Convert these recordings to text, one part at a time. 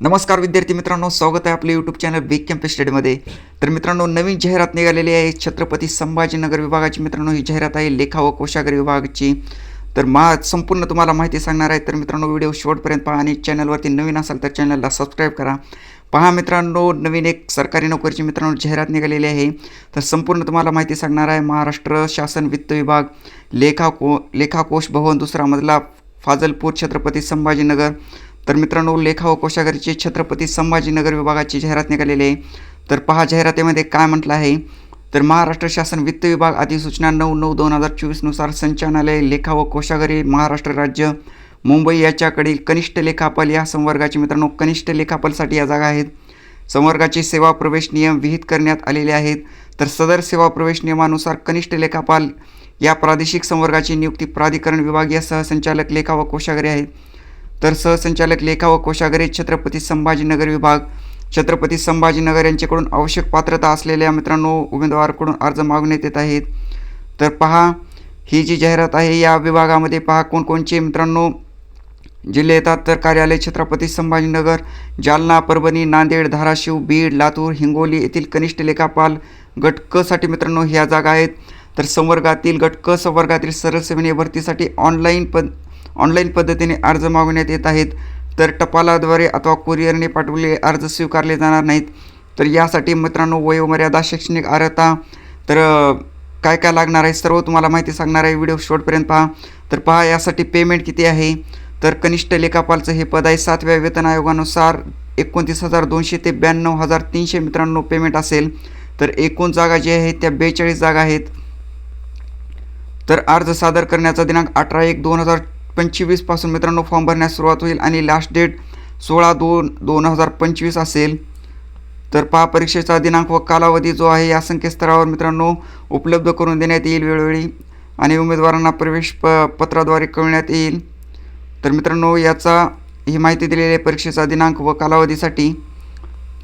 नमस्कार विद्यार्थी मित्रांनो स्वागत आहे आपले यूट्यूब चॅनल बिग कॅम्प स्टडीमध्ये तर मित्रांनो नवीन जाहिरात निघालेली आहे. छत्रपती संभाजीनगर विभागाची मित्रांनो ही जाहिरात आहे लेखा व कोशागर विभागाची. तर मा संपूर्ण तुम्हाला माहिती सांगणार आहे. तर मित्रांनो व्हिडिओ शेवटपर्यंत पहा आणि चॅनलवरती नवीन असाल तर चॅनलला सबस्क्राईब करा. पहा मित्रांनो नवीन एक सरकारी नोकरीची मित्रांनो जाहिरात निघालेली आहे. तर संपूर्ण तुम्हाला माहिती सांगणार आहे. महाराष्ट्र शासन वित्त विभाग लेखा को लेखा कोश भवन दुसरा मजला फाजलपूर छत्रपती संभाजीनगर तर मित्रांनो लेखा व कोशागारीची छत्रपती संभाजीनगर विभागाची जाहिरात निघालेली आहे. तर पहा जाहिरातीमध्ये काय म्हटलं आहे. तर महाराष्ट्र शासन वित्त विभाग अधिसूचना नऊ नऊ दोन हजार चोवीसनुसार संचालनालय लेखा व कोशागरी महाराष्ट्र राज्य मुंबई याच्याकडील कनिष्ठ लेखापाल या संवर्गाची मित्रांनो कनिष्ठ लेखापालसाठी या जागा आहेत. संवर्गाचे सेवा प्रवेश नियम विहित करण्यात आलेले आहेत. तर सदर सेवा प्रवेश नियमानुसार कनिष्ठ लेखापाल या प्रादेशिक संवर्गाची नियुक्ती प्राधिकरण विभागीय सहसंचालक लेखा व कोशागरी आहेत. तर सहसंचालक लेखा व कोशागारी छत्रपती संभाजीनगर विभाग. छत्रपती संभाजीनगर यांच्याकडून आवश्यक पात्रता असलेल्या मित्रांनो उमेदवाराकडून अर्ज मागण्यात येत आहेत. तर पहा ही जी जाहिरात आहे या विभागामध्ये पहा कोणकोणचे मित्रांनो जिल्हे येतात. तर कार्यालय छत्रपती संभाजीनगर जालना परभणी नांदेड धाराशिव बीड लातूर हिंगोली येथील कनिष्ठ लेखापाल गट क साठी मित्रांनो ह्या जागा आहेत. तर संवर्गातील गट क संवर्गातील सरळ सेवेने भरतीसाठी ऑनलाईन पद ऑनलाईन पद्धतीने अर्ज मागवण्यात येत आहेत. तर टपालाद्वारे अथवा कुरिअरने पाठवलेले अर्ज स्वीकारले जाणार नाहीत. तर यासाठी मित्रांनो वयोमर्यादा शैक्षणिक अर्हता तर काय काय लागणार आहे सर्व तुम्हाला माहिती सांगणार आहे. व्हिडिओ शेवटपर्यंत पहा. तर पहा यासाठी पेमेंट किती आहे? तर कनिष्ठ लेखापालचं हे पद आहे. सातव्या वेतन आयोगानुसार एकोणतीस हजार दोनशे ते ब्याण्णव हजार तीनशे मित्रांनो पेमेंट असेल. तर एकूण जागा जी आहेत त्या बेचाळीस जागा आहेत. तर अर्ज सादर करण्याचा दिनांक अठरा एक दोन हजार पंचवीसपासून मित्रांनो फॉर्म भरण्यास सुरुवात होईल आणि लास्ट डेट सोळा दोन दोन हजार पंचवीस असेल. तर पहा परीक्षेचा दिनांक व कालावधी जो आहे या संकेतस्थळावर मित्रांनो उपलब्ध करून देण्यात येईल वेळोवेळी आणि उमेदवारांना प्रवेश प पत्राद्वारे कळवण्यात येईल. तर मित्रांनो याचा ही माहिती दिलेली आहे परीक्षेचा दिनांक व कालावधीसाठी.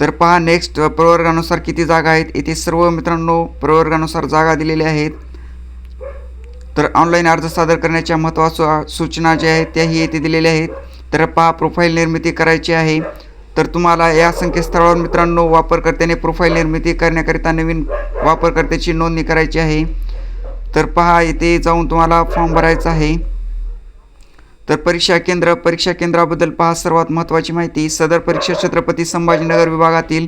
तर पहा नेक्स्ट प्रवर्गानुसार किती जागा आहेत येथे सर्व मित्रांनो प्रवर्गानुसार जागा दिलेल्या आहेत. तर ऑनलाईन अर्ज सादर करण्याच्या महत्त्वाच्या सूचना ज्या आहेत त्याही येथे दिलेल्या आहेत. तर पहा प्रोफाईल निर्मिती करायची आहे. तर तुम्हाला या संकेतस्थळावर मित्रांनो वापरकर्त्याने प्रोफाईल निर्मिती करण्याकरिता नवीन वापरकर्त्याची नोंदणी करायची आहे. तर पहा इथे जाऊन तुम्हाला फॉर्म भरायचा आहे. तर परीक्षा केंद्र परीक्षा केंद्राबद्दल पहा सर्वात महत्त्वाची माहिती. सदर परीक्षा छत्रपती संभाजीनगर विभागातील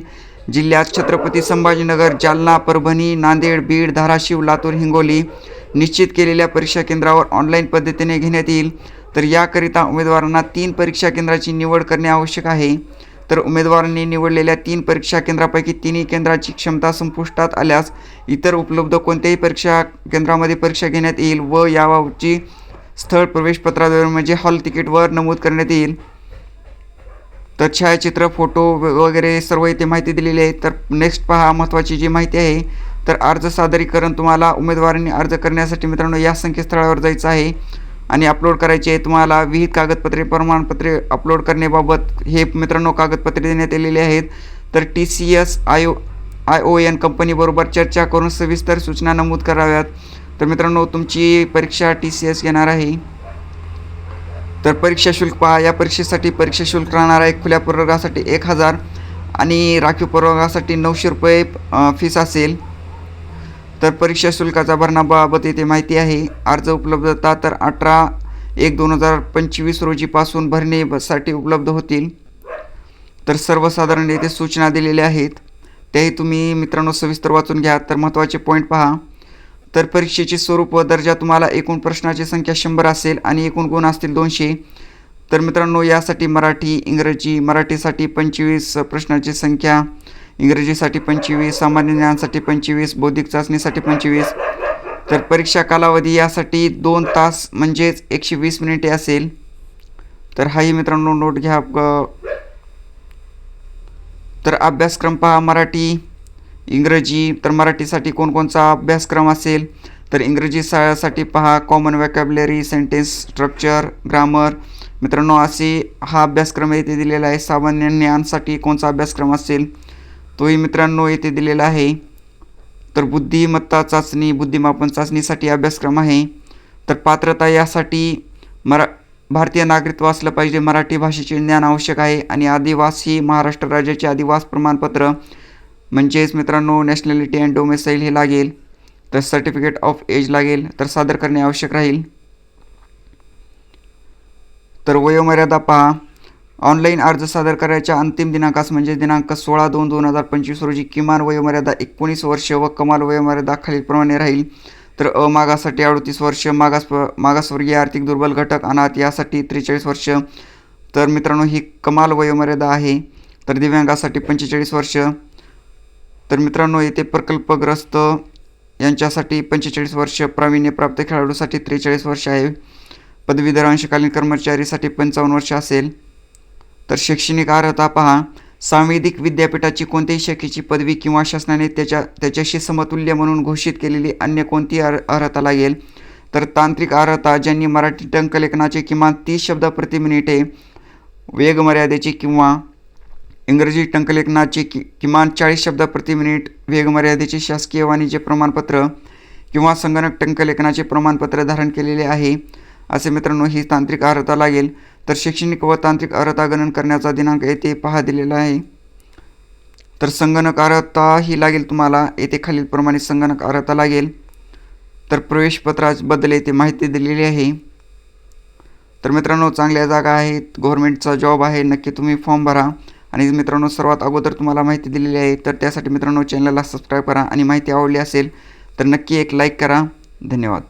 जिल्ह्यात छत्रपती संभाजीनगर जालना परभणी नांदेड बीड धाराशिव लातूर हिंगोली निश्चित केलेल्या परीक्षा केंद्रावर ऑनलाईन पद्धतीने घेण्यात येईल. तर याकरिता उमेदवारांना तीन परीक्षा केंद्राची निवड करणे आवश्यक आहे. तर उमेदवारांनी निवडलेल्या तीन परीक्षा केंद्रापैकी तिन्ही केंद्राची क्षमता संपुष्टात आल्यास इतर उपलब्ध कोणत्याही परीक्षा केंद्रामध्ये परीक्षा घेण्यात येईल व याबाबतची स्थळ प्रवेशपत्राद्वारे म्हणजे हॉल तिकीटवर नमूद करण्यात येईल. तर छायाचित्र फोटो वगैरे सर्व इथे माहिती दिलेली आहे. तर नेक्स्ट पहा महत्त्वाची जी माहिती आहे तर अर्ज सादरीकरण तुम्हाला उमेदवारांनी अर्ज करण्यासाठी मित्रांनो या संकेतस्थळावर जायचं आहे. आणि अपलोड करायचे आहे. तुम्हाला विहित कागदपत्रे प्रमाणपत्रे अपलोड करण्याबाबत हे मित्रांनो कागदपत्रे देण्यात आलेले आहेत. तर T C S I O I O N कंपनीबरोबर चर्चा करून सविस्तर सूचना नमूद कराव्यात. तर मित्रांनो तुमची परीक्षा टी सी एस घेणार आहे. तर परीक्षा शुल्क पहा. या परीक्षेसाठी परीक्षा शुल्क राहणार आहे खुल्या प्रवर्गासाठी एक हजार आणि राखीव प्रवर्गासाठी नऊशे रुपये फीस असेल. तर परीक्षा शुल्काचा भरणाबाबत येथे माहिती आहे. अर्ज उपलब्धता तर अठरा एक दोन हजार पंचवीस रोजीपासून भरणेसाठी उपलब्ध होतील. तर सर्वसाधारण येथे सूचना दिलेल्या आहेत. त्याही तुम्ही मित्रांनो सविस्तर वाचून घ्या. तर महत्त्वाचे पॉईंट पहा. तर परीक्षेचे स्वरूप व दर्जा तुम्हाला एकूण प्रश्नाची संख्या शंभर असेल आणि एकूण गुण असतील दोनशे. तर मित्रांनो यासाठी मराठी इंग्रजी मराठीसाठी पंचवीस प्रश्नाची संख्या. इंग्रजीसाठी पंचवीस सामान्य ज्ञानासाठी पंचवीस बौद्धिक चाचणीसाठी पंचवीस. तर परीक्षा कालावधी यासाठी दोन तास म्हणजेच एकशे वीस मिनिटे असेल. तर हाही मित्रांनो नोट घ्या तर अभ्यासक्रम पहा मराठी इंग्रजी तर मराठीसाठी कोणकोणचा अभ्यासक्रम असेल? तर इंग्रजी शाळासाठी साठी पहा common vocabulary sentence structure grammar मित्रांनो असे हा अभ्यासक्रम येथे दिलेला आहे. सामान्य ज्ञानसाठी कोणचा अभ्यासक्रम असेल? तोही मित्रांनो येथे दिलेला आहे. तर बुद्धिमत्ता चाचणी बुद्धिमापन चाचणीसाठी अभ्यासक्रम आहे. तर पात्रता यासाठी मरा भारतीय नागरिकत्व असलं पाहिजे. मराठी भाषेचे ज्ञान आवश्यक आहे आणि आदिवासी महाराष्ट्र राज्याचे आदिवास प्रमाणपत्र म्हणजेच मित्रांनो नॅशनॅलिटी अँड डोमेसाईल हे लागेल. तर सर्टिफिकेट ऑफ एज लागेल. तर सादर करणे आवश्यक राहील. तर वयोमर्यादा पहा. ऑनलाईन अर्ज सादर करायच्या अंतिम दिनांकास म्हणजे दिनांक सोळा दोन दोन हजार पंचवीस रोजी किमान वयोमर्यादा एकोणीस वर्ष व कमाल वयोमर्यादा खालीलप्रमाणे राहील. तर अ मागासाठी अडतीस वर्ष मागास मागासवर्गीय आर्थिक दुर्बल घटक अनाथ यासाठी त्रेचाळीस वर्ष. तर मित्रांनो ही कमाल वयोमर्यादा आहे. तर दिव्यांगासाठी पंचेचाळीस वर्ष. तर मित्रांनो येथे प्रकल्पग्रस्त यांच्यासाठी पंचेचाळीस वर्ष प्रावीण्यप्राप्त खेळाडूसाठी त्रेचाळीस वर्ष आहे. पदवीधर अंशकालीन कर्मचारीसाठी पंचावन्न वर्ष असेल. तर शैक्षणिक अर्हता पहा. सांवेदिक विद्यापीठाची कोणत्याही शाखेची पदवी किंवा शासनाने त्याच्या त्याच्याशी समतुल्य म्हणून घोषित केलेली अन्य कोणतीही अर् अर्हता लागेल? तर तांत्रिक अर्हता ज्यांनी मराठी टंकलेखनाचे किमान तीस शब्द प्रति मिनिटे वेगमर्यादेचे किंवा इंग्रजी टंकलेखनाचे कि किमान चाळीस शब्द प्रति मिनिट वेगमर्यादेचे शासकीय वाणिज्य प्रमाणपत्र किंवा संगणक टंकलेखनाचे प्रमाणपत्र धारण केलेले आहे. असे मित्रांनो ही तांत्रिक अर्हता लागेल. तर शैक्षणिक व तांत्रिक अर्हता गणन करण्याचा दिनांक येथे पहा दिलेला आहे. तर संगणक अर्हता ही लागेल तुम्हाला. येथे खालीलप्रमाणे संगणक अर्हता लागेल. तर प्रवेशपत्राबद्दल येथे माहिती दिलेली आहे. तर मित्रांनो चांगल्या जागा आहेत. गव्हर्मेंटचा जॉब आहे. नक्की तुम्ही फॉर्म भरा. आणि मित्रांनो सर्वात अगोदर तुम्हाला माहिती दिलेली आहे. तर त्यासाठी मित्रांनो चॅनलला सबस्क्राईब करा. आणि माहिती आवडली असेल तर नक्की एक लाईक करा. धन्यवाद.